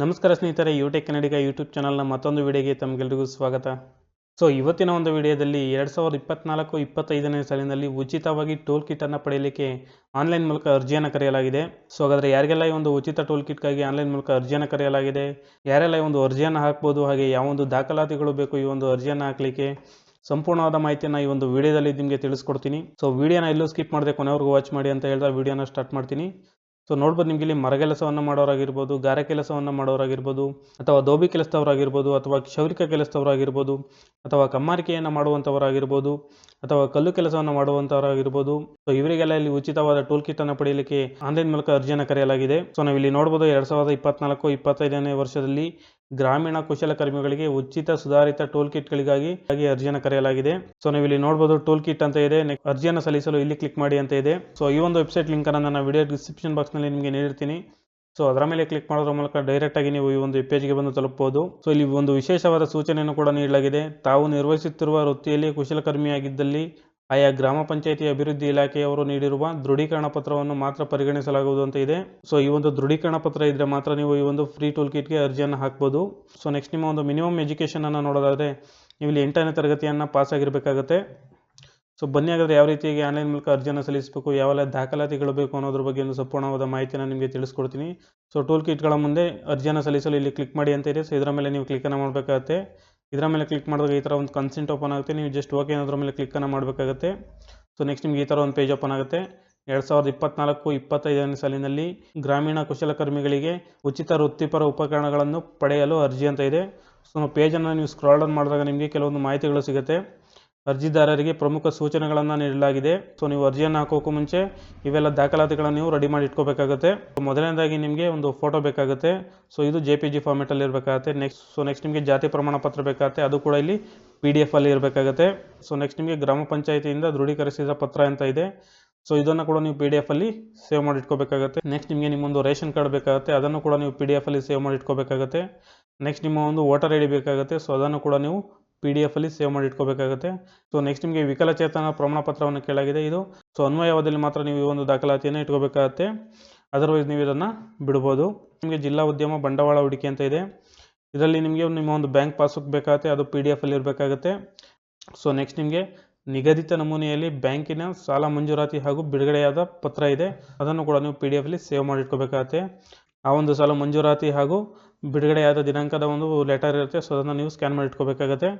ನಮಸ್ಕಾರ ಸ್ನೇಹಿತರೆ ಯೂಟೆಕ್ ಕನ್ನಡಿಗ ಯೂಟ್ಯೂಬ್ ಚಾನಲ್ನ ಮತ್ತೊಂದು ವಿಡಿಯೋಗೆ ತಮಗೆಲ್ಲರಿಗೂ ಸ್ವಾಗತ. ಸೊ ಇವತ್ತಿನ ಒಂದು ವಿಡಿಯೋದಲ್ಲಿ ಎರಡು ಸಾವಿರದ ಇಪ್ಪತ್ನಾಲ್ಕು ಇಪ್ಪತ್ತೈದನೇ ಸಾಲಿನಲ್ಲಿ ಉಚಿತವಾಗಿ ಟೋಲ್ ಕಿಟ್ಟನ್ನು ಪಡೆಯಲಿಕ್ಕೆ ಆನ್ಲೈನ್ ಮೂಲಕ ಅರ್ಜಿಯನ್ನು ಕರೆಯಲಾಗಿದೆ. ಸೊ ಹಾಗಾದರೆ ಯಾರಿಗೆಲ್ಲ ಈ ಒಂದು ಉಚಿತ ಟೋಲ್ ಕಿಟ್ಗಾಗಿ ಆನ್ಲೈನ್ ಮೂಲಕ ಅರ್ಜಿಯನ್ನು ಕರೆಯಲಾಗಿದೆ? ಯಾರೆಲ್ಲ ಈ ಒಂದು ಅರ್ಜಿಯನ್ನು ಹಾಕ್ಬೋದು? ಹಾಗೆ ಯಾವೊಂದು ದಾಖಲಾತಿಗಳು ಬೇಕು ಈ ಒಂದು ಅರ್ಜಿಯನ್ನು ಹಾಕಲಿಕ್ಕೆ? ಸಂಪೂರ್ಣವಾದ ಮಾಹಿತಿಯನ್ನು ಈ ಒಂದು ವಿಡಿಯೋದಲ್ಲಿ ನಿಮಗೆ ತಿಳಿಸ್ಕೊಡ್ತೀನಿ. ಸೊ ವಿಡಿಯೋನ ಎಲ್ಲೂ ಸ್ಕಿಪ್ ಮಾಡದೆ ಕೊನೆವರೆಗೂ ವಾಚ್ ಮಾಡಿ ಅಂತ ಹೇಳ್ತಾ ವಿಡಿಯೋನ ಸ್ಟಾರ್ಟ್ ಮಾಡ್ತೀನಿ. ಸೊ ನೋಡ್ಬೋದು ನಿಮಗೆ ಇಲ್ಲಿ ಮರಗೆಲಸವನ್ನು ಮಾಡೋರಾಗಿರ್ಬೋದು, ಗಾರೆ ಕೆಲಸವನ್ನು ಮಾಡೋರಾಗಿರ್ಬೋದು, ಅಥವಾ ದೋಬಿ ಕೆಲಸದವರಾಗಿರ್ಬೋದು, ಅಥವಾ ಕ್ಷೌರಿಕ ಕೆಲಸದವರಾಗಿರ್ಬೋದು, ಅಥವಾ ಕಮ್ಮಾರಿಕೆಯನ್ನು ಮಾಡುವಂಥವರಾಗಿರ್ಬೋದು, ಅಥವಾ ಕಲ್ಲು ಕೆಲಸವನ್ನು ಮಾಡುವಂಥವರಾಗಿರ್ಬೋದು. ಸೊ ಇವರಿಗೆಲ್ಲ ಇಲ್ಲಿ ಉಚಿತವಾದ ಟೂಲ್ ಕಿಟ್ ಅನ್ನು ಪಡೆಯಲಿಕ್ಕೆ ಆನ್ಲೈನ್ ಮೂಲಕ ಅರ್ಜಿಯನ್ನು ಕರೆಯಲಾಗಿದೆ. ಸೊ ನಾವು ಇಲ್ಲಿ ನೋಡ್ಬೋದು ಎರಡು ಸಾವಿರದ ಇಪ್ಪತ್ನಾಲ್ಕು, ಇಪ್ಪತ್ತೈದನೇ ವರ್ಷದಲ್ಲಿ ಗ್ರಾಮೀಣ ಕುಶಲಕರ್ಮಿಗಳಿಗೆ ಉಚಿತ ಸುಧಾರಿತ ಟೋಲ್ ಕಿಟ್ಗಳಿಗಾಗಿ ಗಳಿಗಾಗಿ ಅರ್ಜಿಯನ್ನು ಕರೆಯಲಾಗಿದೆ. ಸೊ ನೀವು ಇಲ್ಲಿ ನೋಡಬಹುದು ಟೋಲ್ ಕಿಟ್ ಅಂತ ಇದೆ. ಅರ್ಜಿಯನ್ನು ಸಲ್ಲಿಸಲು ಇಲ್ಲಿ ಕ್ಲಿಕ್ ಮಾಡಿ ಅಂತ ಇದೆ. ಸೊ ಈ ಒಂದು ವೆಬ್ಸೈಟ್ ಲಿಂಕ್ ಅನ್ನು ನಾನು ವಿಡಿಯೋ ಡಿಸ್ಕ್ರಿಪ್ಷನ್ ಬಾಕ್ಸ್ನಲ್ಲಿ ನಿಮಗೆ ನೀಡಿರ್ತೀನಿ. ಸೊ ಅದರ ಮೇಲೆ ಕ್ಲಿಕ್ ಮಾಡೋದ್ರ ಮೂಲಕ ಡೈರೆಕ್ಟ್ ಆಗಿ ನೀವು ಈ ಒಂದು ಪೇಜ್ಗೆ ಬಂದು ತಲುಪಬಹುದು ಸೊ ಇಲ್ಲಿ ಒಂದು ವಿಶೇಷವಾದ ಸೂಚನೆಯನ್ನು ಕೂಡ ನೀಡಲಾಗಿದೆ. ತಾವು ನಿರ್ವಹಿಸುತ್ತಿರುವ ವೃತ್ತಿಯಲ್ಲಿ ಕುಶಲಕರ್ಮಿಯಾಗಿದ್ದಲ್ಲಿ ಆಯಾ ಗ್ರಾಮ ಪಂಚಾಯಿತಿ ಅಭಿವೃದ್ಧಿ ಇಲಾಖೆಯವರು ನೀಡಿರುವ ದೃಢೀಕರಣ ಪತ್ರವನ್ನು ಮಾತ್ರ ಪರಿಗಣಿಸಲಾಗುವುದು ಅಂತ ಇದೆ. ಸೊ ಈ ಒಂದು ದೃಢೀಕರಣ ಪತ್ರ ಇದ್ರೆ ಮಾತ್ರ ನೀವು ಈ ಒಂದು ಫ್ರೀ ಟೂಲ್ ಕಿಟ್ಗೆ ಅರ್ಜಿಯನ್ನು ಹಾಕ್ಬೋದು. ಸೊ ನೆಕ್ಸ್ಟ್ ನಿಮ್ಮ ಒಂದು ಮಿನಿಮಮ್ ಎಜುಕೇಷನ್ ಅನ್ನು ನೋಡೋದಾದ್ರೆ, ನೀವು ಇಲ್ಲಿ ಎಂಟನೇ ತರಗತಿಯನ್ನು ಪಾಸ್ ಆಗಿರಬೇಕಾಗುತ್ತೆ. ಸೊ ಬನ್ನಿ ಹಾಗಾದ್ರೆ ಯಾವ ರೀತಿಯಾಗಿ ಆನ್ಲೈನ್ ಮೂಲಕ ಅರ್ಜಿಯನ್ನು ಸಲ್ಲಿಸಬೇಕು, ಯಾವೆಲ್ಲ ದಾಖಲಾತಿಗಳು ಬೇಕು ಅನ್ನೋದ್ರ ಬಗ್ಗೆ ಒಂದು ಸಂಪೂರ್ಣವಾದ ಮಾಹಿತಿಯನ್ನು ನಿಮಗೆ ತಿಳಿಸ್ಕೊಡ್ತೀನಿ. ಸೊ ಟೂಲ್ ಕಿಟ್ಗಳ ಮುಂದೆ ಅರ್ಜಿಯನ್ನು ಸಲ್ಲಿಸಲು ಇಲ್ಲಿ ಕ್ಲಿಕ್ ಮಾಡಿ ಅಂತ ಇದೆ. ಸೊ ಇದರ ಮೇಲೆ ನೀವು ಕ್ಲಿಕ್ಕನ್ನು ಮಾಡಬೇಕಾಗುತ್ತೆ. ಇದರ ಮೇಲೆ ಕ್ಲಿಕ್ ಮಾಡಿದಾಗ ಈ ಥರ ಒಂದು ಕನ್ಸೆಂಟ್ ಓಪನ್ ಆಗುತ್ತೆ. ನೀವು ಜಸ್ಟ್ ಓಕೆ ಅನ್ನೋದ್ರ ಮೇಲೆ ಕ್ಲಿಕ್ಕನ್ನು ಮಾಡಬೇಕಾಗುತ್ತೆ. ಸೊ ನೆಕ್ಸ್ಟ್ ನಿಮ್ಗೆ ಈ ಥರ ಒಂದು ಪೇಜ್ ಓಪನ್ ಆಗುತ್ತೆ. ಎರಡು ಸಾವಿರದ ಇಪ್ಪತ್ನಾಲ್ಕು, ಇಪ್ಪತ್ತೈದನೇ ಸಾಲಿನಲ್ಲಿ ಗ್ರಾಮೀಣ ಕುಶಲಕರ್ಮಿಗಳಿಗೆ ಉಚಿತ ವೃತ್ತಿಪರ ಉಪಕರಣಗಳನ್ನು ಪಡೆಯಲು ಅರ್ಜಿ ಅಂತ ಇದೆ. ಸೊ ಪೇಜನ್ನು ನೀವು ಸ್ಕ್ರಾಲ್ ಡೌನ್ ಮಾಡಿದಾಗ ನಿಮಗೆ ಕೆಲವೊಂದು ಮಾಹಿತಿಗಳು ಸಿಗುತ್ತೆ. ಅರ್ಜಿದಾರರಿಗೆ ಪ್ರಮುಖ ಸೂಚನೆಗಳನ್ನು ನೀಡಲಾಗಿದೆ. ಸೊ ನೀವು ಅರ್ಜಿಯನ್ನು ಹಾಕೋಕ್ಕೂ ಮುಂಚೆ ಇವೆಲ್ಲ ದಾಖಲಾತಿಗಳನ್ನು ನೀವು ರೆಡಿ ಮಾಡಿ ಇಟ್ಕೋಬೇಕಾಗುತ್ತೆ. ಮೊದಲನೇದಾಗಿ ನಿಮಗೆ ಒಂದು ಫೋಟೋ ಬೇಕಾಗುತ್ತೆ. ಸೊ ಇದು ಜೆ ಪಿ ಜಿ ಫಾರ್ಮೆಟಲ್ಲಿ ಇರಬೇಕಾಗುತ್ತೆ. ನೆಕ್ಸ್ಟ್ ಸೊ ನೆಕ್ಸ್ಟ್ ನಿಮಗೆ ಜಾತಿ ಪ್ರಮಾಣ ಪತ್ರ ಬೇಕಾಗುತ್ತೆ. ಅದು ಕೂಡ ಇಲ್ಲಿ ಪಿ ಡಿ ಎಫ್ ಅಲ್ಲಿ ಇರಬೇಕಾಗುತ್ತೆ. ಸೊ ನೆಕ್ಸ್ಟ್ ನಿಮಗೆ ಗ್ರಾಮ ಪಂಚಾಯಿತಿಯಿಂದ ದೃಢೀಕರಿಸಿದ ಪತ್ರ ಅಂತ ಇದೆ. ಸೊ ಇದನ್ನು ಕೂಡ ನೀವು ಪಿ ಡಿ ಎಫಲ್ಲಿ ಸೇವ್ ಮಾಡಿ ಇಟ್ಕೋಬೇಕಾಗುತ್ತೆ. ನೆಕ್ಸ್ಟ್ ನಿಮಗೆ ನಿಮ್ಮೊಂದು ರೇಷನ್ ಕಾರ್ಡ್ ಬೇಕಾಗುತ್ತೆ. ಅದನ್ನು ಕೂಡ ನೀವು ಪಿ ಡಿ ಎಫ್ ಅಲ್ಲಿ ಸೇವ್ ಮಾಡಿ ಇಟ್ಕೋಬೇಕಾಗುತ್ತೆ. ನೆಕ್ಸ್ಟ್ ನಿಮ್ಮ ಒಂದು ವೋಟರ್ ಐ ಡಿ ಬೇಕಾಗುತ್ತೆ. ಸೊ ಅದನ್ನು ಕೂಡ ನೀವು ಪಿ ಡಿ ಎಫಲ್ಲಿ ಸೇವ್ ಮಾಡಿ ಇಟ್ಕೋಬೇಕಾಗುತ್ತೆ. ಸೊ ನೆಕ್ಸ್ಟ್ ನಿಮಗೆ ವಿಕಲಚೇತನ ಪ್ರಮಾಣಪತ್ರವನ್ನು ಕೇಳಾಗಿದೆ ಇದು. ಸೊ ಅನ್ವಯವಾದಲ್ಲಿ ಮಾತ್ರ ನೀವು ಈ ಒಂದು ದಾಖಲಾತಿಯನ್ನು ಇಟ್ಕೋಬೇಕಾಗತ್ತೆ. ಅದರ್ವೈಸ್ ನೀವು ಇದನ್ನು ಬಿಡ್ಬೋದು. ನಿಮಗೆ ಜಿಲ್ಲಾ ಉದ್ಯಮ ಬಂಡವಾಳ ಹೂಡಿಕೆ ಅಂತ ಇದೆ. ಇದರಲ್ಲಿ ನಿಮಗೆ ನಿಮ್ಮ ಒಂದು ಬ್ಯಾಂಕ್ ಪಾಸ್ಬುಕ್ ಬೇಕಾಗುತ್ತೆ, ಅದು ಪಿ ಡಿ ಎಫಲ್ಲಿ ಇರಬೇಕಾಗುತ್ತೆ. ಸೊ ನೆಕ್ಸ್ಟ್ ನಿಮಗೆ ನಿಗದಿತ ನಮೂನೆಯಲ್ಲಿ ಬ್ಯಾಂಕಿನ ಸಾಲ ಮಂಜೂರಾತಿ ಹಾಗೂ ಬಿಡುಗಡೆಯಾದ ಪತ್ರ ಇದೆ. ಅದನ್ನು ಕೂಡ ನೀವು ಪಿ ಡಿ ಎಫಲ್ಲಿ ಸೇವ್ ಮಾಡಿ ಇಟ್ಕೋಬೇಕಾಗತ್ತೆ. ಆ ಒಂದು ಸಾಲ ಮಂಜೂರಾತಿ ಹಾಗೂ ಬಿಡುಗಡೆಯಾದ ದಿನಾಂಕದ ಒಂದು ಲೆಟರ್ ಇರುತ್ತೆ. ಸೊ ಅದನ್ನು ನೀವು ಸ್ಕ್ಯಾನ್ ಮಾಡಿ ಇಟ್ಕೋಬೇಕಾಗತ್ತೆ.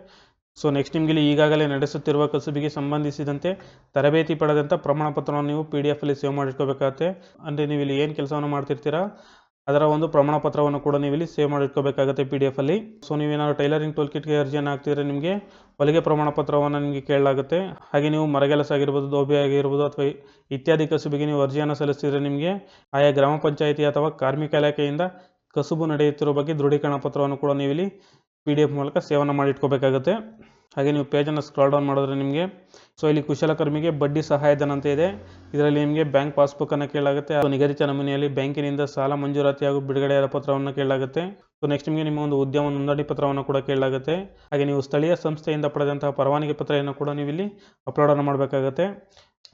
ಸೊ ನೆಕ್ಸ್ಟ್ ನಿಮಗೆ ಇಲ್ಲಿ ಈಗಾಗಲೇ ನಡೆಸುತ್ತಿರುವ ಕಸುಬಿಗೆ ಸಂಬಂಧಿಸಿದಂತೆ ತರಬೇತಿ ಪಡೆದಂಥ ಪ್ರಮಾಣ ಪತ್ರವನ್ನು ನೀವು ಪಿ ಡಿ ಎಫಲ್ಲಿ ಸೇವ್ ಮಾಡಿ ಇಟ್ಕೋಬೇಕಾಗುತ್ತೆ. ಅಂದರೆ ನೀವು ಇಲ್ಲಿ ಏನು ಕೆಲಸವನ್ನು ಮಾಡ್ತಿರ್ತೀರಾ, ಅದರ ಒಂದು ಪ್ರಮಾಣ ಪತ್ರವನ್ನು ಕೂಡ ನೀವು ಇಲ್ಲಿ ಸೇವ್ ಮಾಡಿ ಇಟ್ಕೋಬೇಕಾಗುತ್ತೆ ಪಿ ಡಿ ಎಫಲ್ಲಿ ಸೊ ನೀವೇನಾದ್ರು ಟೈಲರಿಂಗ್ ಟೋಲ್ ಕಿಟ್ಗೆ ಅರ್ಜಿಯನ್ನು ಹಾಕ್ತಿದ್ರೆ ನಿಮಗೆ ಹೊಲಿಗೆ ಪ್ರಮಾಣ ಪತ್ರವನ್ನು ನಿಮಗೆ ಕೇಳಲಾಗುತ್ತೆ. ಹಾಗೆ ನೀವು ಮರಗೆಲಸ ಆಗಿರ್ಬೋದು, ದೋಬಿ ಆಗಿರ್ಬೋದು ಅಥವಾ ಇತ್ಯಾದಿ ಕಸುಬಿಗೆ ನೀವು ಅರ್ಜಿಯನ್ನು ಸಲ್ಲಿಸಿದರೆ ನಿಮಗೆ ಆಯಾ ಗ್ರಾಮ ಪಂಚಾಯಿತಿ ಅಥವಾ ಕಾರ್ಮಿಕ ಇಲಾಖೆಯಿಂದ ಕಸುಬು ನಡೆಯುತ್ತಿರುವ ಬಗ್ಗೆ ದೃಢೀಕರಣ ಪತ್ರವನ್ನು ಕೂಡ ನೀವು ಇಲ್ಲಿ ಪಿ ಡಿ ಎಫ್ ಮೂಲಕ ಸೇವನ ಮಾಡಿ ಇಟ್ಕೋಬೇಕಾಗುತ್ತೆ. ಹಾಗೆ ನೀವು ಪೇಜನ್ನು ಸ್ಕ್ರಾಲ್ ಡೌನ್ ಮಾಡಿದ್ರೆ ನಿಮಗೆ ಸೊ ಇಲ್ಲಿ ಕುಶಲಕರ್ಮಿಗೆ ಬಡ್ಡಿ ಸಹಾಯಧನ ಅಂತ ಇದೆ. ಇದರಲ್ಲಿ ನಿಮಗೆ ಬ್ಯಾಂಕ್ ಪಾಸ್ಬುಕ್ಕನ್ನು ಕೇಳಲಾಗುತ್ತೆ. ಅದು ನಿಗದಿತ ನಮೂನೆಯಲ್ಲಿ ಬ್ಯಾಂಕಿನಿಂದ ಸಾಲ ಮಂಜೂರಾತಿ ಹಾಗೂ ಬಿಡುಗಡೆಯಾದ ಪತ್ರವನ್ನು ಕೇಳಲಾಗುತ್ತೆ. ಸೊ ನೆಕ್ಸ್ಟ್ ನಿಮಗೆ ನಿಮ್ಮ ಒಂದು ಉದ್ಯಮ ನೋಂದಣಿ ಪತ್ರವನ್ನು ಕೂಡ ಕೇಳಲಾಗುತ್ತೆ. ಹಾಗೆ ನೀವು ಸ್ಥಳೀಯ ಸಂಸ್ಥೆಯಿಂದ ಪಡೆದಂತಹ ಪರವಾನಗಿ ಪತ್ರವನ್ನು ಕೂಡ ನೀವು ಇಲ್ಲಿ ಅಪ್ಲೋಡನ್ನು ಮಾಡಬೇಕಾಗುತ್ತೆ.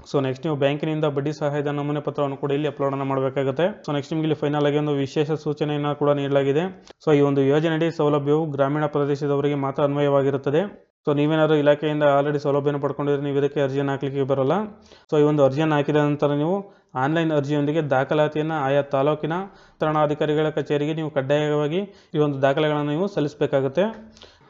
ಸೊ ನೆಕ್ಸ್ಟ್ ನೀವು ಬ್ಯಾಂಕಿನಿಂದ ಬಡ್ಡಿ ಸಹಾಯದ ನಮೂನೆ ಪತ್ರವನ್ನು ಕೂಡ ಇಲ್ಲಿ ಅಪ್ಲೋಡನ್ನು ಮಾಡಬೇಕಾಗುತ್ತೆ. ಸೊ ನೆಕ್ಸ್ಟ್ ನಿಮಗೆ ಇಲ್ಲಿ ಫೈನಲ್ ಆಗಿ ಒಂದು ವಿಶೇಷ ಸೂಚನೆಯನ್ನು ಕೂಡ ನೀಡಲಾಗಿದೆ. ಸೊ ಈ ಒಂದು ಯೋಜನೆಯಡಿ ಸೌಲಭ್ಯವು ಗ್ರಾಮೀಣ ಪ್ರದೇಶದವರಿಗೆ ಮಾತ್ರ ಅನ್ವಯವಾಗಿರುತ್ತದೆ. ಸೊ ನೀವೇನಾದರೂ ಇಲಾಖೆಯಿಂದ ಆಲ್ರೆಡಿ ಸೌಲಭ್ಯವನ್ನು ಪಡ್ಕೊಂಡಿದ್ರೆ ನೀವು ಇದಕ್ಕೆ ಅರ್ಜಿಯನ್ನು ಹಾಕಲಿಕ್ಕೆ ಬರೋಲ್ಲ. ಸೊ ಈ ಒಂದು ಅರ್ಜಿಯನ್ನು ಹಾಕಿದ ನಂತರ ನೀವು ಆನ್ಲೈನ್ ಅರ್ಜಿಯೊಂದಿಗೆ ದಾಖಲಾತಿಯನ್ನು ಆಯಾ ತಾಲೂಕಿನ ವಿತರಣಾಧಿಕಾರಿಗಳ ಕಚೇರಿಗೆ ನೀವು ಕಡ್ಡಾಯವಾಗಿ ಈ ಒಂದು ದಾಖಲೆಗಳನ್ನು ನೀವು ಸಲ್ಲಿಸಬೇಕಾಗುತ್ತೆ.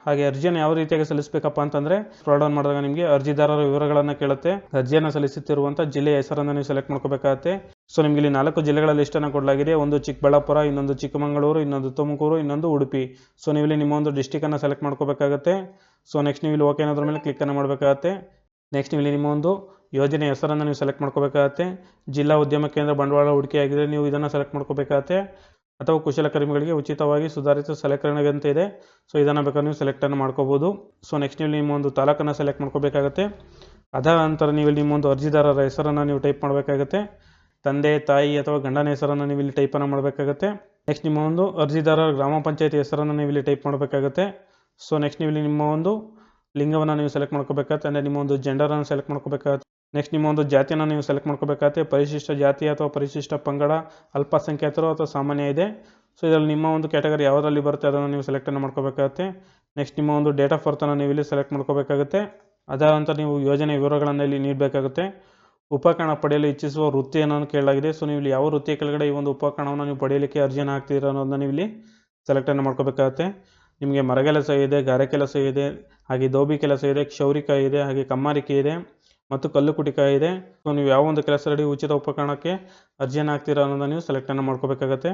ಹಾಗೆ ಅರ್ಜಿಯನ್ನು ಯಾವ ರೀತಿಯಾಗಿ ಸಲ್ಲಿಸಬೇಕಪ್ಪ ಅಂತಂದರೆ ಸ್ಕ್ರಾಲ್ ಡೌನ್ ಮಾಡಿದಾಗ ನಿಮಗೆ ಅರ್ಜಿದಾರರ ವಿವರಗಳನ್ನು ಕೇಳುತ್ತೆ. ಅರ್ಜಿಯನ್ನು ಸಲ್ಲಿಸುತ್ತಿರುವಂಥ ಜಿಲ್ಲೆಯ ಹೆಸರನ್ನು ನೀವು ಸೆಲೆಕ್ಟ್ ಮಾಡ್ಕೋಬೇಕಾಗುತ್ತೆ. ಸೊ ನಿಮಗೆ ಇಲ್ಲಿ ನಾಲ್ಕು ಜಿಲ್ಲೆಗಳ ಲಿಸ್ಟನ್ನು ಕೊಡಲಾಗಿದೆ. ಒಂದು ಚಿಕ್ಕಬಳ್ಳಾಪುರ, ಇನ್ನೊಂದು ಚಿಕ್ಕಮಗಳೂರು, ಇನ್ನೊಂದು ತುಮಕೂರು, ಇನ್ನೊಂದು ಉಡುಪಿ. ಸೊ ನೀವು ಇಲ್ಲಿ ನಿಮ್ಮ ಒಂದು ಡಿಸ್ಟಿಕನ್ನು ಸೆಲೆಕ್ಟ್ ಮಾಡ್ಕೋಬೇಕಾಗುತ್ತೆ. ಸೊ ನೆಕ್ಸ್ಟ್ ನೀವು ಇಲ್ಲಿ ಓಕೆ ಅನ್ನೋದ್ರ ಮೇಲೆ ಕ್ಲಿಕ್ಕನ್ನು ಮಾಡಬೇಕಾಗುತ್ತೆ. ನೆಕ್ಸ್ಟ್ ನೀವು ಇಲ್ಲಿ ನಿಮ್ಮ ಒಂದು ಯೋಜನೆ ಹೆಸರನ್ನು ನೀವು ಸೆಲೆಕ್ಟ್ ಮಾಡ್ಕೋಬೇಕಾಗತ್ತೆ. ಜಿಲ್ಲಾ ಉದ್ಯಮ ಕೇಂದ್ರ ಬಂಡವಾಳ ಹೂಡಿಕೆ ನೀವು ಇದನ್ನು ಸೆಲೆಕ್ಟ್ ಮಾಡ್ಕೋಬೇಕಾಗತ್ತೆ. ಅಥವಾ ಕುಶಲಕರ್ಮಿಗಳಿಗೆ ಉಚಿತವಾಗಿ ಸುಧಾರಿತ ಸಲಕರಣೆಗಂತ ಇದೆ. ಸೊ ಇದನ್ನು ಬೇಕಾದ್ರೆ ನೀವು ಸೆಲೆಕ್ಟನ್ನು ಮಾಡ್ಕೋಬೋದು. ಸೊ ನೆಕ್ಸ್ಟ್ ನೀವು ನಿಮ್ಮ ಒಂದು ತಾಲೂಕನ್ನು ಸೆಲೆಕ್ಟ್ ಮಾಡ್ಕೋಬೇಕಾಗತ್ತೆ. ಅದರ ನಂತರ ನೀವು ಇಲ್ಲಿ ನಿಮ್ಮ ಒಂದು ಅರ್ಜಿದಾರರ ಹೆಸರನ್ನು ನೀವು ಟೈಪ್ ಮಾಡಬೇಕಾಗತ್ತೆ. ತಂದೆ, ತಾಯಿ ಅಥವಾ ಗಂಡನ ಹೆಸರನ್ನು ನೀವು ಇಲ್ಲಿ ಟೈಪನ್ನು ಮಾಡಬೇಕಾಗತ್ತೆ. ನೆಕ್ಸ್ಟ್ ನಿಮ್ಮ ಒಂದು ಅರ್ಜಿದಾರರ ಗ್ರಾಮ ಪಂಚಾಯತಿ ಹೆಸರನ್ನು ನೀವು ಇಲ್ಲಿ ಟೈಪ್ ಮಾಡಬೇಕಾಗತ್ತೆ. ಸೊ ನೆಕ್ಸ್ಟ್ ನೀವು ಇಲ್ಲಿ ನಿಮ್ಮ ಒಂದು ಲಿಂಗವನ್ನು ನೀವು ಸೆಲೆಕ್ಟ್ ಮಾಡ್ಕೋಬೇಕಾಗತ್ತೆ. ಅಂದರೆ ನಿಮ್ಮ ಒಂದು ಜೆಂಡರನ್ನು ಸೆಲೆಕ್ಟ್ ಮಾಡ್ಕೋಬೇಕಾಗತ್ತೆ. ನೆಕ್ಸ್ಟ್ ನಿಮ್ಮ ಒಂದು ಜಾತಿಯನ್ನು ನೀವು ಸೆಲೆಕ್ಟ್ ಮಾಡ್ಕೋಬೇಕಾಗುತ್ತೆ ಪರಿಶಿಷ್ಟ ಜಾತಿ ಅಥವಾ ಪರಿಶಿಷ್ಟ ಪಂಗಡ, ಅಲ್ಪಸಂಖ್ಯಾತರು ಅಥವಾ ಸಾಮಾನ್ಯ ಇದೆ. ಸೊ ಇದರಲ್ಲಿ ನಿಮ್ಮ ಒಂದು ಕ್ಯಾಟಗರಿ ಯಾವುದರಲ್ಲಿ ಬರುತ್ತೆ ಅದನ್ನು ನೀವು ಸೆಲೆಕ್ಟನ್ನು ಮಾಡ್ಕೋಬೇಕಾಗುತ್ತೆ. ನೆಕ್ಸ್ಟ್ ನಿಮ್ಮ ಒಂದು ಡೇಟ್ ಆಫ್ ಬರ್ತನ್ನು ನೀವು ಇಲ್ಲಿ ಸೆಲೆಕ್ಟ್ ಮಾಡ್ಕೋಬೇಕಾಗುತ್ತೆ. ಅದರ ನಂತರ ನೀವು ಯೋಜನೆ ವಿವರಗಳನ್ನು ಇಲ್ಲಿ ನೀಡಬೇಕಾಗುತ್ತೆ. ಉಪಕರಣ ಪಡೆಯಲು ಇಚ್ಛಿಸುವ ವೃತ್ತಿಯನ್ನು ಕೇಳಲಾಗಿದೆ. ಸೊ ನೀವು ಇಲ್ಲಿ ಯಾವ ವೃತ್ತಿಯ ಕೆಳಗಡೆ ಈ ಒಂದು ಉಪಕರಣವನ್ನು ನೀವು ಪಡೆಯಲಿಕ್ಕೆ ಅರ್ಜಿಯನ್ನು ಹಾಕ್ತೀರಾ ಅನ್ನೋದನ್ನ ನೀವು ಇಲ್ಲಿ ಸೆಲೆಕ್ಟನ್ನು ಮಾಡ್ಕೋಬೇಕಾಗುತ್ತೆ. ನಿಮಗೆ ಮರಗೆಲಸ ಇದೆ, ಗಾರೆ ಕೆಲಸ ಇದೆ, ಹಾಗೆ ದೋಬಿ ಕೆಲಸ ಇದೆ, ಕ್ಷೌರಿಕ ಇದೆ, ಹಾಗೆ ಕಮ್ಮಾರಿಕೆ ಇದೆ. ಮತ್ತು ಕಲ್ಲು ಕುಟಿಕ ಇದೆ. ಸೊ, ನೀವು ಯಾವ ಒಂದು ಕೆಲಸದಡಿ ಉಚಿತ ಉಪಕರಣಕ್ಕೆ ಅರ್ಜಿಯನ್ನು ಹಾಕ್ತೀರಾ ಅನ್ನೋದನ್ನು ನೀವು ಸೆಲೆಕ್ಟನ್ನು ಮಾಡ್ಕೋಬೇಕಾಗತ್ತೆ.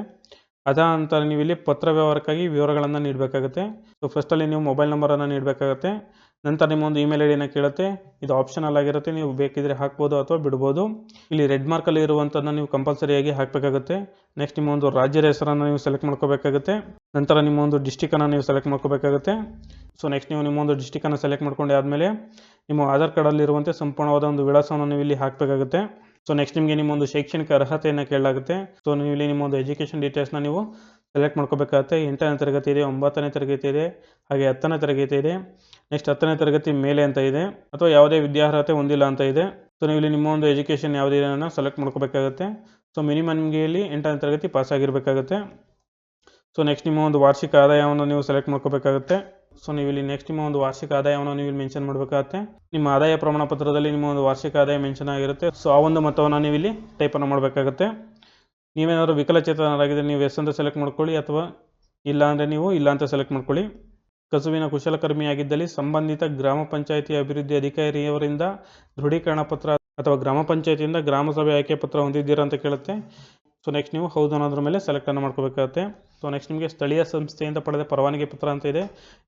ಅದ ನಂತರ ನೀವು ಇಲ್ಲಿ ಪತ್ರ ವ್ಯವಹಾರಕ್ಕಾಗಿ ವಿವರಗಳನ್ನು ನೀಡಬೇಕಾಗುತ್ತೆ. ಸೊ ಫಸ್ಟಲ್ಲಿ ನೀವು ಮೊಬೈಲ್ ನಂಬರನ್ನು ನೀಡಬೇಕಾಗುತ್ತೆ. ನಂತರ ನಿಮ್ಮ ಒಂದು ಇಮೇಲ್ ಐ ಡಿನ ಕೇಳುತ್ತೆ. ಇದು ಆಪ್ಷನಲ್ ಆಗಿರುತ್ತೆ. ನೀವು ಬೇಕಿದ್ರೆ ಹಾಕ್ಬೋದು ಅಥವಾ ಬಿಡ್ಬೋದು. ಇಲ್ಲಿ ರೆಡ್ ಮಾರ್ಕಲ್ಲಿ ಇರುವಂಥದ್ದನ್ನ ನೀವು ಕಂಪಲ್ಸರಿಯಾಗಿ ಹಾಕಬೇಕಾಗುತ್ತೆ. ನೆಕ್ಸ್ಟ್ ನಿಮ್ಮ ಒಂದು ರಾಜ್ಯದ ಹೆಸರನ್ನು ನೀವು ಸೆಲೆಕ್ಟ್ ಮಾಡ್ಕೋಬೇಕಾಗುತ್ತೆ. ನಂತರ ನಿಮ್ಮ ಒಂದು ಡಿಸ್ಟಿಕನ್ನು ನೀವು ಸೆಲೆಕ್ಟ್ ಮಾಡ್ಕೋಬೇಕಾಗುತ್ತೆ. ಸೊ ನೆಕ್ಸ್ಟ್ ನೀವು ನಿಮ್ಮ ಒಂದು ಡಿಸ್ಟಿಕನ್ನು ಸೆಲೆಕ್ಟ್ ಮಾಡ್ಕೊಂಡೆ ಆದಮೇಲೆ ನಿಮ್ಮ ಆಧಾರ್ ಕಾರ್ಡಲ್ಲಿರುವಂತೆ ಸಂಪೂರ್ಣವಾದ ಒಂದು ವಿಳಾಸವನ್ನು ನೀವು ಇಲ್ಲಿ ಹಾಕಬೇಕಾಗುತ್ತೆ. ಸೊ ನೆಕ್ಸ್ಟ್ ನಿಮಗೆ ನಿಮ್ಮ ಒಂದು ಶೈಕ್ಷಣಿಕ ಅರ್ಹತೆಯನ್ನು ಕೇಳಲಾಗುತ್ತೆ. ಸೊ ನೀವು ಇಲ್ಲಿ ನಿಮ್ಮ ಒಂದು ಎಜುಕೇಷನ್ ಡೀಟೇಲ್ಸ್ನ ನೀವು ಸೆಲೆಕ್ಟ್ ಮಾಡ್ಕೋಬೇಕಾಗುತ್ತೆ. ಎಂಟನೇ ತರಗತಿ ಇದೆ, ಒಂಬತ್ತನೇ ತರಗತಿ ಇದೆ, ಹಾಗೆ ಹತ್ತನೇ ತರಗತಿ ಇದೆ. ನೆಕ್ಸ್ಟ್ ಹತ್ತನೇ ತರಗತಿ ಮೇಲೆ ಅಂತ ಇದೆ. ಅಥವಾ ಯಾವುದೇ ವಿದ್ಯಾರ್ಹತೆ ಹೊಂದಿಲ್ಲ ಅಂತ ಇದೆ. ಸೊ ನೀವು ಇಲ್ಲಿ ನಿಮ್ಮ ಒಂದು ಎಜುಕೇಷನ್ ಯಾವುದಿದೆ ಅನ್ನೋ ಸೆಲೆಕ್ಟ್ ಮಾಡ್ಕೋಬೇಕಾಗುತ್ತೆ. ಸೊ ಮಿನಿಮಮ್ ನಿಮಗೆ ಇಲ್ಲಿ ಎಂಟನೇ ತರಗತಿ ಪಾಸ್ ಆಗಿರಬೇಕಾಗುತ್ತೆ. ಸೊ ನೆಕ್ಸ್ಟ್ ನಿಮ್ಮ ಒಂದು ವಾರ್ಷಿಕ ಆದಾಯವನ್ನು ನೀವು ಸೆಲೆಕ್ಟ್ ಮಾಡ್ಕೋಬೇಕಾಗುತ್ತೆ. ಸೊ ನೀವು ಇಲ್ಲಿ ನೆಕ್ಸ್ಟ್ ನಿಮ್ಮ ಒಂದು ವಾರ್ಷಿಕ ಆದಾಯವನ್ನು ನೀವು ಇಲ್ಲಿ ಮೆನ್ಷನ್ ಮಾಡಬೇಕಾಗುತ್ತೆ. ನಿಮ್ಮ ಆದಾಯ ಪ್ರಮಾಣ ಪತ್ರದಲ್ಲಿ ನಿಮ್ಮ ಒಂದು ವಾರ್ಷಿಕ ಆದಾಯ ಮೆನ್ಷನ್ ಆಗಿರುತ್ತೆ. ಸೊ ಆ ಒಂದು ಮೊತ್ತವನ್ನು ನೀವು ಇಲ್ಲಿ ಟೈಪನ್ನು ಮಾಡಬೇಕಾಗುತ್ತೆ. ನೀವೇನಾದರೂ ವಿಕಲಚೇತನರಾಗಿದ್ದರೆ ನೀವು ಎಸ್ ಅಂತ ಸೆಲೆಕ್ಟ್ ಮಾಡ್ಕೊಳ್ಳಿ ಅಥವಾ ಇಲ್ಲ ಅಂದರೆ ನೀವು ಇಲ್ಲ ಅಂತ ಸೆಲೆಕ್ಟ್ ಮಾಡ್ಕೊಳ್ಳಿ. ಕಸುವಿನ ಕುಶಲಕರ್ಮಿಯಾಗಿದ್ದಲ್ಲಿ ಸಂಬಂಧಿತ ಗ್ರಾಮ ಪಂಚಾಯಿತಿ ಅಭಿವೃದ್ಧಿ ಅಧಿಕಾರಿಯವರಿಂದ ದೃಢೀಕರಣ ಪತ್ರ ಅಥವಾ ಗ್ರಾಮ ಪಂಚಾಯತಿಯಿಂದ ಗ್ರಾಮ ಸಭೆ ಆಯ್ಕೆ ಪತ್ರ ಹೊಂದಿದ್ದೀರಾ ಅಂತ ಕೇಳುತ್ತೆ. ಸೊ ನೆಕ್ಸ್ಟ್ ನೀವು ಹೌದು ಅನ್ನೋದ್ರ ಮೇಲೆ ಸೆಲೆಕ್ಟನ್ನು ಮಾಡ್ಕೋಬೇಕಾಗುತ್ತೆ. ಸೊ ನೆಕ್ಸ್ಟ್ ನಿಮಗೆ ಸ್ಥಳೀಯ ಸಂಸ್ಥೆಯಿಂದ ಪಡೆದ ಪರವಾನಗಿ ಪತ್ರ ಅಂತ ಇದೆ.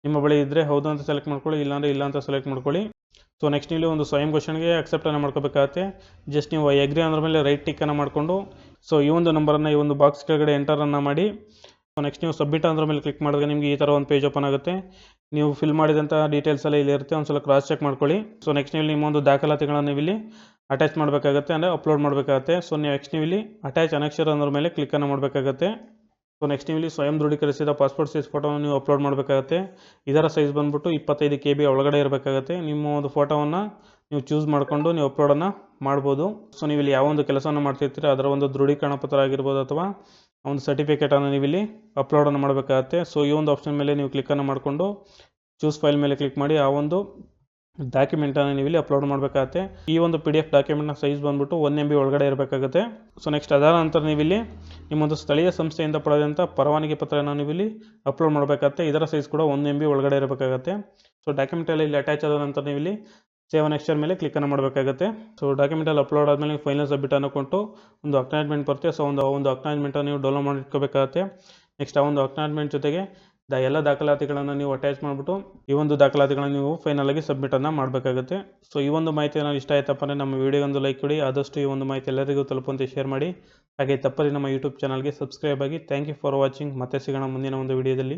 ನಿಮ್ಮ ಬಳಿ ಇದ್ದರೆ ಹೌದು ಅಂತ ಸೆಲೆಕ್ಟ್ ಮಾಡ್ಕೊಳ್ಳಿ, ಇಲ್ಲಾಂದರೆ ಇಲ್ಲ ಅಂತ ಸೆಲೆಕ್ಟ್ ಮಾಡ್ಕೊಳ್ಳಿ. ಸೊ ನೆಕ್ಸ್ಟ್ ನೀವು ಒಂದು ಸ್ವಯಂ ಘೋಷಣೆಗೆ ಅಕ್ಸೆಪ್ಟನ್ನು ಮಾಡ್ಕೋಬೇಕಾಗತ್ತೆ. ಜಸ್ಟ್ ನೀವು ಎಗ್ರಿ ಅಂದ್ರ ಮೇಲೆ ರೈಟ್ ಟಿಕ್ಕನ್ನು ಮಾಡಿಕೊಂಡು ಸೊ ಈ ಒಂದು ನಂಬರನ್ನು, ಈ ಒಂದು ಬಾಕ್ಸ್ ಕೆಳಗಡೆ ಎಂಟರನ್ನು ಮಾಡಿ ಸೊ ನೆಕ್ಸ್ಟ್ ನೀವು ಸಬ್ಮಿಟ್ ಅಂದ್ರ ಮೇಲೆ ಕ್ಲಿಕ್ ಮಾಡಿದ್ರೆ ನಿಮಗೆ ಈ ಥರ ಒಂದು ಪೇಜ್ ಓಪನ್ ಆಗುತ್ತೆ. ನೀವು ಫಿಲ್ ಮಾಡಿದಂಥ ಡೀಟೇಲ್ಸ್ ಎಲ್ಲ ಇಲ್ಲಿ ಇರುತ್ತೆ ಒಂದು ಸಲ ಕ್ರಾಸ್ ಚೆಕ್ ಮಾಡ್ಕೊಳ್ಳಿ. ಸೊ ನೆಕ್ಸ್ಟ್ ನೀವು ನಿಮ್ಮ ಒಂದು ದಾಖಲಾತಿಗಳನ್ನು ನೀವು ಇಲ್ಲಿ ಅಟ್ಯಾಚ್ ಮಾಡಬೇಕಾಗುತ್ತೆ, ಅಂದರೆ ಅಪ್ಲೋಡ್ ಮಾಡಬೇಕಾಗುತ್ತೆ. ಸೊ ನೀವು ನೆಕ್ಸ್ಟ್ ನೀವು ಇಲ್ಲಿ ಅಟ್ಯಾಚ್ ಅನಕ್ಷರ ಅಂದ್ರ ಮೇಲೆ ಕ್ಲಿಕ್ಕನ್ನು ಮಾಡಬೇಕಾಗುತ್ತೆ. ಸೊ ನೆಕ್ಸ್ಟ್ ನೀವು ಇಲ್ಲಿ ಸ್ವಯಂ ದೃಢೀಕರಿಸಿದ ಪಾಸ್ಪೋರ್ಟ್ ಸೈಜ್ ಫೋಟೋವನ್ನು ನೀವು ಅಪ್ಲೋಡ್ ಮಾಡಬೇಕಾಗುತ್ತೆ. ಇದರ ಸೈಜ್ ಬಂದ್ಬಿಟ್ಟು ಇಪ್ಪತ್ತೈದು ಕೆ ಬಿ ಒಳಗಡೆ ಇರಬೇಕಾಗುತ್ತೆ. ನಿಮ್ಮ ಒಂದು ಫೋಟೋವನ್ನು ನೀವು ಚೂಸ್ ಮಾಡಿಕೊಂಡು ನೀವು ಅಪ್ಲೋಡನ್ನು ಮಾಡ್ಬೋದು. ಸೊ ನೀವು ಇಲ್ಲಿ ಯಾವ ಒಂದು ಕೆಲಸವನ್ನು ಮಾಡ್ತಿರ್ತೀರಿ ಅದರ ಒಂದು ದೃಢೀಕರಣ ಪತ್ರ ಆಗಿರ್ಬೋದು ಅಥವಾ ಒಂದು ಸರ್ಟಿಫಿಕೇಟನ್ನು ನೀವು ಇಲ್ಲಿ ಅಪ್ಲೋಡನ್ನು ಮಾಡಬೇಕಾಗುತ್ತೆ. ಸೊ ಈ ಒಂದು ಆಪ್ಷನ್ ಮೇಲೆ ನೀವು ಕ್ಲಿಕ್ಕನ್ನು ಮಾಡಿಕೊಂಡು ಚೂಸ್ ಫೈಲ್ ಮೇಲೆ ಕ್ಲಿಕ್ ಮಾಡಿ ಆ ಒಂದು ಡಾಕ್ಯುಮೆಂಟನ್ನು ನೀವು ಇಲ್ಲಿ ಅಪ್ಲೋಡ್ ಮಾಡಬೇಕಾಗುತ್ತೆ. ಈ ಒಂದು ಪಿ ಡಿ ಎಫ್ ಡಾಕ್ಯುಮೆಂಟ್ನ ಸೈಜ್ ಬಂದ್ಬಿಟ್ಟು ಒನ್ ಎಂ ಬಿ ಒಳಗಡೆ ಇರಬೇಕಾಗುತ್ತೆ. ಸೊ ನೆಕ್ಸ್ಟ್ ಅದಾದ ನಂತರ ನೀವು ಇಲ್ಲಿ ನಿಮ್ಮೊಂದು ಸ್ಥಳೀಯ ಸಂಸ್ಥೆಯಿಂದ ಪಡೆದಂಥ ಪರವಾನಗಿ ಪತ್ರನ ನೀವು ಇಲ್ಲಿ ಅಪ್ಲೋಡ್ ಮಾಡಬೇಕಾಗುತ್ತೆ. ಇದರ ಸೈಜ್ ಕೂಡ ಒನ್ ಎಂ ಬಿ ಒಳಗಡೆ ಇರಬೇಕಾಗುತ್ತೆ. ಸೊ ಡಾಕ್ಯುಮೆಂಟ್ ಎಲ್ಲ ಇಲ್ಲಿ ಅಟ್ಯಾಚ್ ಆದ ನಂತರ ನೀವು ಇಲ್ಲಿ ಸೇವ್ ನೆಕ್ಸ್ಟರ್ ಮೇಲೆ ಕ್ಲಿಕ್ಕನ್ನು ಮಾಡಬೇಕಾಗುತ್ತೆ. ಸೊ ಡಾಕ್ಯುಮೆಂಟಲ್ಲಿ ಅಪ್ಲೋಡ್ ಆದಮೇಲೆ ಫೈನಲ್ ಸಬ್ಮಿಟ್ ಕೊಟ್ಟು ಒಂದು ಅಕ್ನಾಜ್ಮೆಂಟ್ ಬರುತ್ತೆ. ಸೊ ಒಂದು ಒಂದು ಅಕ್ನಾಜ್ಮೆಂಟನ್ನು ನೀವು ಡೌನ್ಲೋಡ್ ಮಾಡಿ ಇಟ್ಕೋಬೇಕಾಗುತ್ತೆ. ನೆಕ್ಸ್ಟ್ ಆ ಒಂದು ಅಕ್ನಾಜ್ಮೆಂಟ್ ಜೊತೆಗೆ ದ ಎಲ್ಲ ದಾಖಲಾತಿಗಳನ್ನು ನೀವು ಅಟ್ಯಾಚ್ ಮಾಡಿಬಿಟ್ಟು ಈ ಒಂದು ದಾಖಲಾತಿಗಳನ್ನು ನೀವು ಫೈನಲ್ ಆಗಿ ಸಬ್ಮಿಟನ್ನು ಮಾಡಬೇಕಾಗುತ್ತೆ. ಸೊ ಈ ಒಂದು ಮಾಹಿತಿ ನಾನು ಇಷ್ಟ ಆಯ್ತಪ್ಪ ಅಂದರೆ ನಮ್ಮ ವಿಡಿಯೋಗೊಂದು ಲೈಕ್ ಕೊಡಿ. ಆದಷ್ಟು ಈ ಒಂದು ಮಾಹಿತಿ ಎಲ್ಲರಿಗೂ ತಲುಪುವಂತೆ ಶೇರ್ ಮಾಡಿ. ಹಾಗೆ ತಪ್ಪದೆ ನಮ್ಮ ಯೂಟ್ಯೂಬ್ ಚಾನಲ್ಗೆ ಸಬ್ಸ್ಕ್ರೈಬ್ ಆಗಿ. ಥ್ಯಾಂಕ್ ಯು ಫಾರ್ ವಾಚಿಂಗ್ ಮತ್ತೆ ಸಿಗೋಣ ಮುಂದಿನ ಒಂದು ವಿಡಿಯೋದಲ್ಲಿ